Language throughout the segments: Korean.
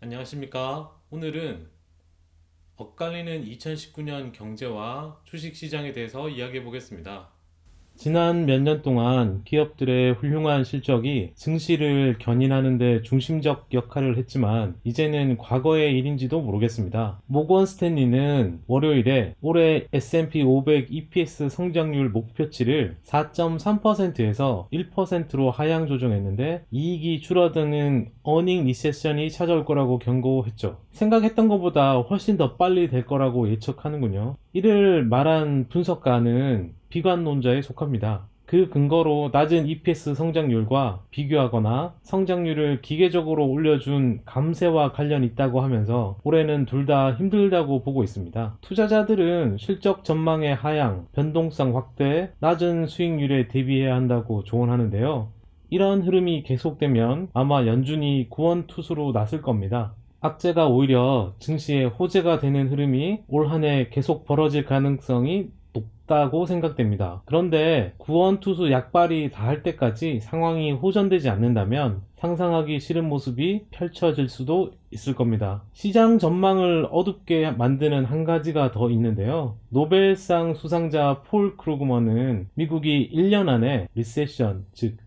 안녕하십니까. 오늘은 엇갈리는 2019년 경제와 주식시장에 대해서 이야기해 보겠습니다. 지난 몇 년 동안 기업들의 훌륭한 실적이 증시를 견인하는 데 중심적 역할을 했지만 이제는 과거의 일인지도 모르겠습니다. 모건 스탠리는 월요일에 올해 S&P 500 EPS 성장률 목표치를 4.3%에서 1%로 하향 조정했는데 이익이 줄어드는 어닝 리세션이 찾아올 거라고 경고했죠. 생각했던 것보다 훨씬 더 빨리 될 거라고 예측하는군요. 이를 말한 분석가는 비관론자에 속합니다. 그 근거로 낮은 EPS 성장률과 비교하거나 성장률을 기계적으로 올려준 감세와 관련 있다고 하면서 올해는 둘 다 힘들다고 보고 있습니다. 투자자들은 실적 전망의 하향, 변동성 확대, 낮은 수익률에 대비해야 한다고 조언하는데요. 이런 흐름이 계속되면 아마 연준이 구원 투수로 나설 겁니다. 악재가 오히려 증시에 호재가 되는 흐름이 올 한 해 계속 벌어질 가능성이 높 다고 생각됩니다. 그런데 구원 투수 약발이 닿을 때까지 상황이 호전되지 않는다면 상상하기 싫은 모습이 펼쳐질 수도 있을 겁니다. 시장 전망을 어둡게 만드는 한 가지가 더 있는데요. 노벨상 수상자 폴 크루그먼은 미국이 1년 안에 리세션, 즉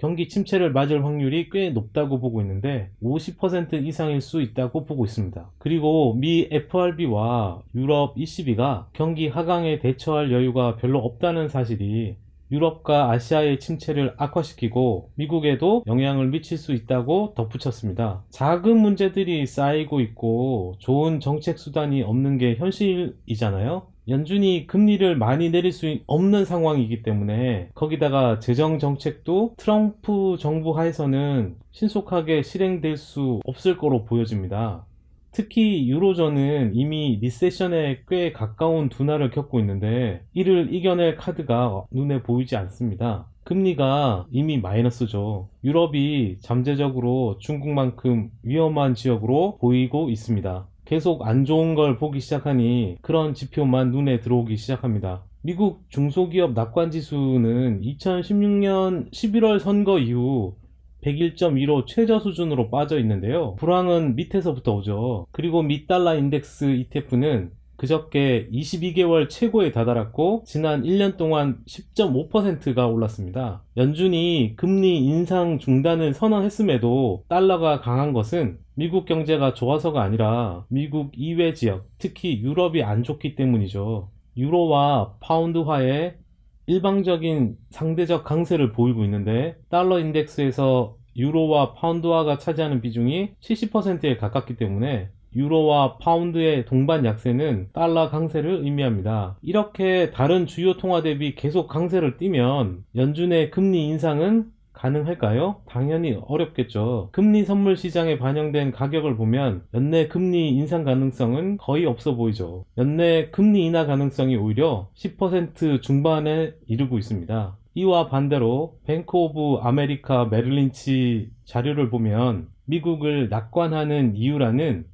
경기 침체를 맞을 확률이 꽤 높다고 보고 있는데 50% 이상일 수 있다고 보고 있습니다. 그리고 미 FRB와 유럽 ECB가 경기 하강에 대처할 여유가 별로 없다는 사실이 유럽과 아시아의 침체를 악화시키고 미국에도 영향을 미칠 수 있다고 덧붙였습니다. 자금 문제들이 쌓이고 있고 좋은 정책 수단이 없는 게 현실이잖아요. 연준이 금리를 많이 내릴 수 없는 상황이기 때문에 거기다가 재정 정책도 트럼프 정부 하에서는 신속하게 실행될 수 없을 거로 보여집니다. 특히 유로존은 이미 리세션에 꽤 가까운 둔화를 겪고 있는데 이를 이겨낼 카드가 눈에 보이지 않습니다. 금리가 이미 마이너스죠. 유럽이 잠재적으로 중국만큼 위험한 지역으로 보이고 있습니다. 계속 안 좋은 걸 보기 시작하니 그런 지표만 눈에 들어오기 시작합니다. 미국 중소기업 낙관 지수는 2016년 11월 선거 이후 101.15 최저 수준으로 빠져 있는데요. 불황은 밑에서부터 오죠. 그리고 미 달러 인덱스 ETF는 그저께 22개월 최고에 다다랐고 지난 1년 동안 10.5%가 올랐습니다. 연준이 금리 인상 중단을 선언했음에도 달러가 강한 것은 미국 경제가 좋아서가 아니라 미국 이외 지역, 특히 유럽이 안 좋기 때문이죠. 유로와 파운드화의 일방적인 상대적 강세를 보이고 있는데 달러 인덱스에서 유로와 파운드화가 차지하는 비중이 70%에 가깝기 때문에 유로와 파운드의 동반 약세는 달러 강세를 의미합니다. 이렇게 다른 주요 통화 대비 계속 강세를 띠면 연준의 금리 인상은 가능할까요? 당연히 어렵겠죠. 금리 선물 시장에 반영된 가격을 보면 연내 금리 인상 가능성은 거의 없어 보이죠. 연내 금리 인하 가능성이 오히려 10% 중반에 이르고 있습니다. 이와 반대로 뱅크 오브 아메리카 메릴린치 자료를 보면 미국을 낙관하는 이유라는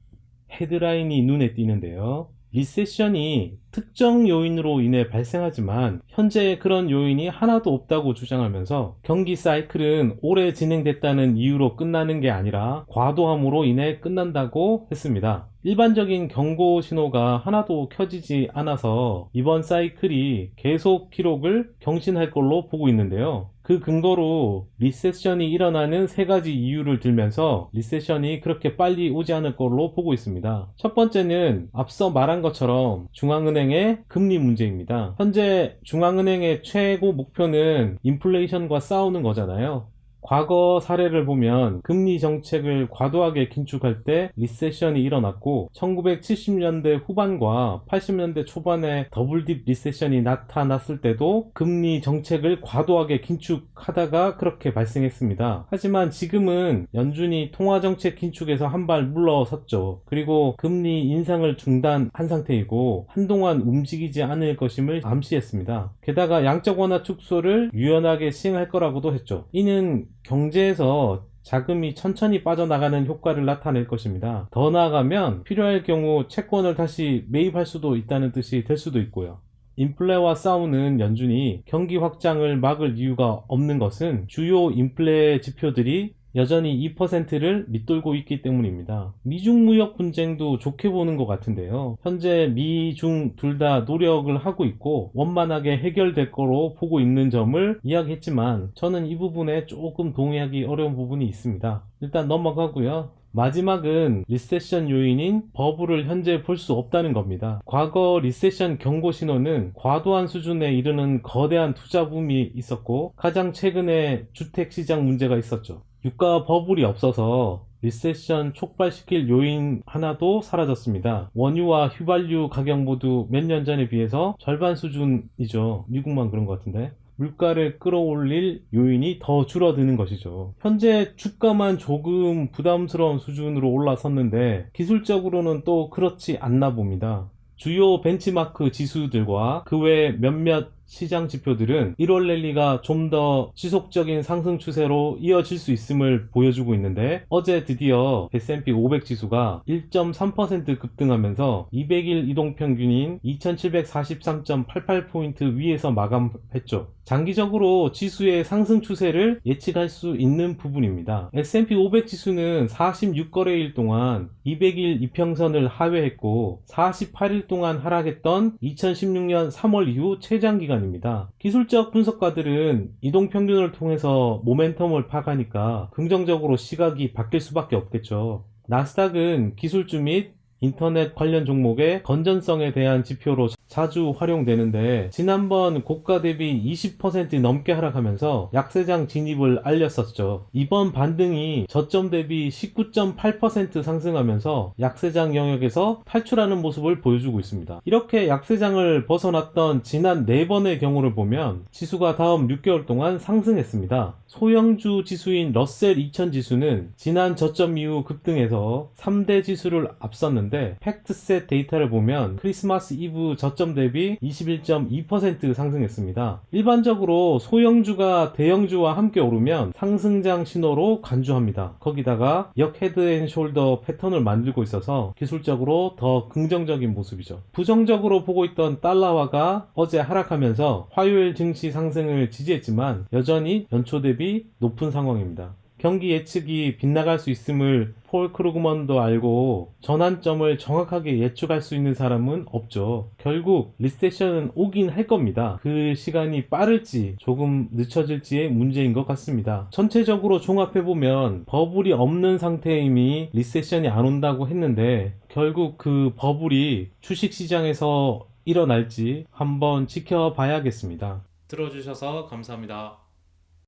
헤드라인이 눈에 띄는데요. 리세션이 특정 요인으로 인해 발생하지만 현재 그런 요인이 하나도 없다고 주장하면서 경기 사이클은 오래 진행됐다는 이유로 끝나는 게 아니라 과도함으로 인해 끝난다고 했습니다. 일반적인 경고 신호가 하나도 켜지지 않아서 이번 사이클이 계속 기록을 경신할 걸로 보고 있는데요. 그 근거로 리세션이 일어나는 세 가지 이유를 들면서 리세션이 그렇게 빨리 오지 않을 걸로 보고 있습니다. 첫 번째는 앞서 말한 것처럼 중앙은행의 금리 문제입니다. 현재 중앙은행의 최고 목표는 인플레이션과 싸우는 거잖아요. 과거 사례를 보면 금리 정책을 과도하게 긴축할 때 리세션이 일어났고 1970년대 후반과 80년대 초반에 더블딥 리세션이 나타났을 때도 금리 정책을 과도하게 긴축하다가 그렇게 발생했습니다. 하지만 지금은 연준이 통화 정책 긴축에서 한 발 물러섰죠. 그리고 금리 인상을 중단한 상태이고 한동안 움직이지 않을 것임을 암시했습니다. 게다가 양적 완화 축소를 유연하게 시행할 거라고도 했죠. 이는 경제에서 자금이 천천히 빠져나가는 효과를 나타낼 것입니다. 더 나아가면 필요할 경우 채권을 다시 매입할 수도 있다는 뜻이 될 수도 있고요. 인플레와 싸우는 연준이 경기 확장을 막을 이유가 없는 것은 주요 인플레 지표들이 여전히 2%를 밑돌고 있기 때문입니다. 미중 무역 분쟁도 좋게 보는 것 같은데요. 현재 미중 둘 다 노력을 하고 있고 원만하게 해결될 거로 보고 있는 점을 이야기했지만 저는 이 부분에 조금 동의하기 어려운 부분이 있습니다. 일단 넘어가고요. 마지막은 리세션 요인인 버블을 현재 볼 수 없다는 겁니다. 과거 리세션 경고 신호는 과도한 수준에 이르는 거대한 투자 붐이 있었고 가장 최근에 주택 시장 문제가 있었죠. 유가 버블이 없어서 리세션 촉발시킬 요인 하나도 사라졌습니다. 원유와 휘발유 가격 모두 몇 년 전에 비해서 절반 수준이죠. 미국만 그런 것 같은데. 물가를 끌어올릴 요인이 더 줄어드는 것이죠. 현재 주가만 조금 부담스러운 수준으로 올라섰는데 기술적으로는 또 그렇지 않나 봅니다. 주요 벤치마크 지수들과 그 외 몇몇 시장 지표들은 1월 랠리가 좀 더 지속적인 상승 추세로 이어질 수 있음을 보여주고 있는데 어제 드디어 S&P 500 지수가 1.3% 급등하면서 200일 이동 평균인 2743.88포인트 위에서 마감했죠. 장기적으로 지수의 상승 추세를 예측할 수 있는 부분입니다. S&P 500 지수는 46거래일 동안 200일 이평선을 하회했고 48일 동안 하락했던 2016년 3월 이후 최장 기간 입니다. 기술적 분석가들은 이동 평균을 통해서 모멘텀을 파가니까 긍정적으로 시각이 바뀔 수밖에 없겠죠. 나스닥은 기술주 및 인터넷 관련 종목의 건전성에 대한 지표로 자주 활용되는데 지난번 고가 대비 20% 넘게 하락하면서 약세장 진입을 알렸었죠. 이번 반등이 저점 대비 19.8% 상승하면서 약세장 영역에서 탈출하는 모습을 보여주고 있습니다. 이렇게 약세장을 벗어났던 지난 4번의 경우를 보면 지수가 다음 6개월 동안 상승했습니다. 소형주 지수인 러셀 2000 지수는 지난 저점 이후 급등해서 3대 지수를 앞섰 는데 팩트셋 데이터를 보면 크리스마스 이브 저점 대비 21.2% 상승했습니다. 일반적으로 소형주가 대형주와 함께 오르면 상승장 신호로 간주합니다. 거기다가 역 헤드앤숄더 패턴을 만들고 있어서 기술적으로 더 긍정적인 모습이죠. 부정적으로 보고 있던 달러화가 어제 하락하면서 화요일 증시 상승을 지지했지만 여전히 연초 대비 높은 상황입니다. 경기 예측이 빗나갈 수 있음을 폴 크루그먼도 알고 전환점을 정확하게 예측할 수 있는 사람은 없죠. 결국 리세션은 오긴 할 겁니다. 그 시간이 빠를지 조금 늦춰질지의 문제인 것 같습니다. 전체적으로 종합해보면 버블이 없는 상태임이 리세션이 안 온다고 했는데 결국 그 버블이 주식시장에서 일어날지 한번 지켜봐야겠습니다. 들어주셔서 감사합니다.